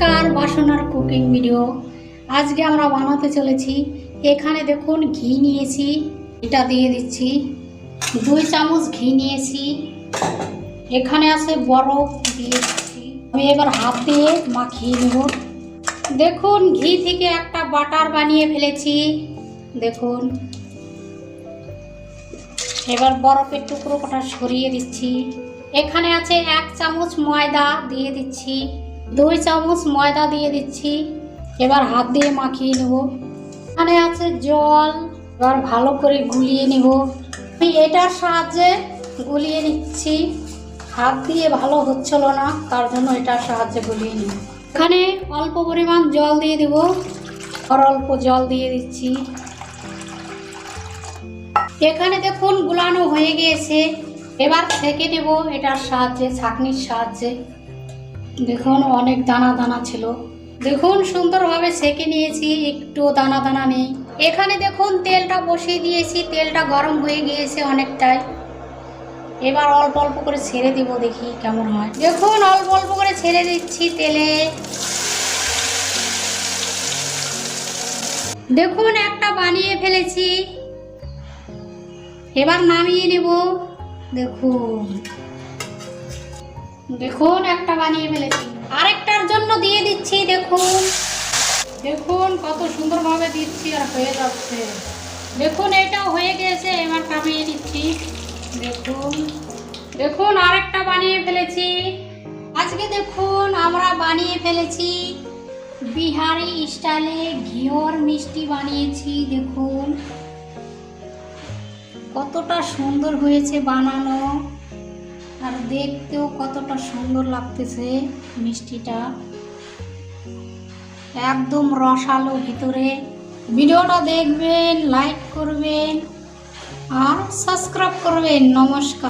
বাসনার cooking video. আজকে আমরা বানাতে চলেছি, এখানে দেখুন ঘি নিয়েছি এটা দিয়ে দিচ্ছি, দুই চামচ ঘি নিয়েছি, এখানে আছে বরফ দিয়ে দিচ্ছি। আমি এবার হাত দিয়ে মাখিয়ে নেব। দেখুন, ঘি থেকে একটা বাটার বানিয়ে ফেলেছি, দেখুন। এবার বরফের টুকরো কটা সরিয়ে দিচ্ছি। এখানে আছে এক চামচ ময়দা দিয়ে দিচ্ছি। দুই চামচ ময়দা দিয়ে দিচ্ছি। এবার হাত দিয়ে মাখিয়ে নেব। এখানে আছে জল। এবার ভালো করে গুলিয়ে নেব। আমি এটার সাহায্যে গুলিয়ে নিচ্ছি। হাত দিয়ে ভালো হচ্ছিল না, তার জন্য এটার সাহায্যে গুলিয়ে নেব এখানে অল্প পরিমাণ জল দিয়ে দেব। আর অল্প জল দিয়ে দিচ্ছি। এখানে দেখুন গুলানো হয়ে গিয়েছে। এবার ছেঁকে নেব এটার সাহায্যে, ছাঁকনির সাহায্যে। দেখুন, অনেক দানা দানা ছিল। দেখুন, সুন্দরভাবে সেকে নিয়েছি, একটু দানা দানা নেই। এখানে দেখুন, তেলটা বসিয়ে দিয়েছি, তেলটা গরম হয়ে গিয়েছে অনেকটাই। এবার অল্প অল্প করে ছেড়ে দিব, দেখি কেমন হয়। দেখুন, অল্প অল্প করে ছেড়ে দিচ্ছি তেলে। দেখুন, একটা বানিয়ে ফেলেছি। এবার নামিয়ে নেব। দেখুন। দেখুন বানিয়ে ফেলেছি। আরেকটার জন্য দিয়ে দিচ্ছি, দেখুন। দেখুন কত সুন্দরভাবে দিচ্ছি আর হয়ে যাচ্ছে। দেখুন এটাও হয়ে গেছে, এবার কামিয়ে দিচ্ছি। দেখুন দেখুন, আরেকটা বানিয়ে ফেলেছি। আজকে দেখুন, আমরা বানিয়ে ফেলেছি বিহারি স্টাইলে ঘিওর মিষ্টি বানিয়েছি, দেখুন। কতটা সুন্দর হয়েছে বানানো। আর দেখতেও কতটা সুন্দর লাগতেছে মিষ্টিটা। একদম রসালো ভিতরে। ভিডিওটা দেখবেন লাইক করবেন আর সাবস্ক্রাইব করবেন। নমস্কার।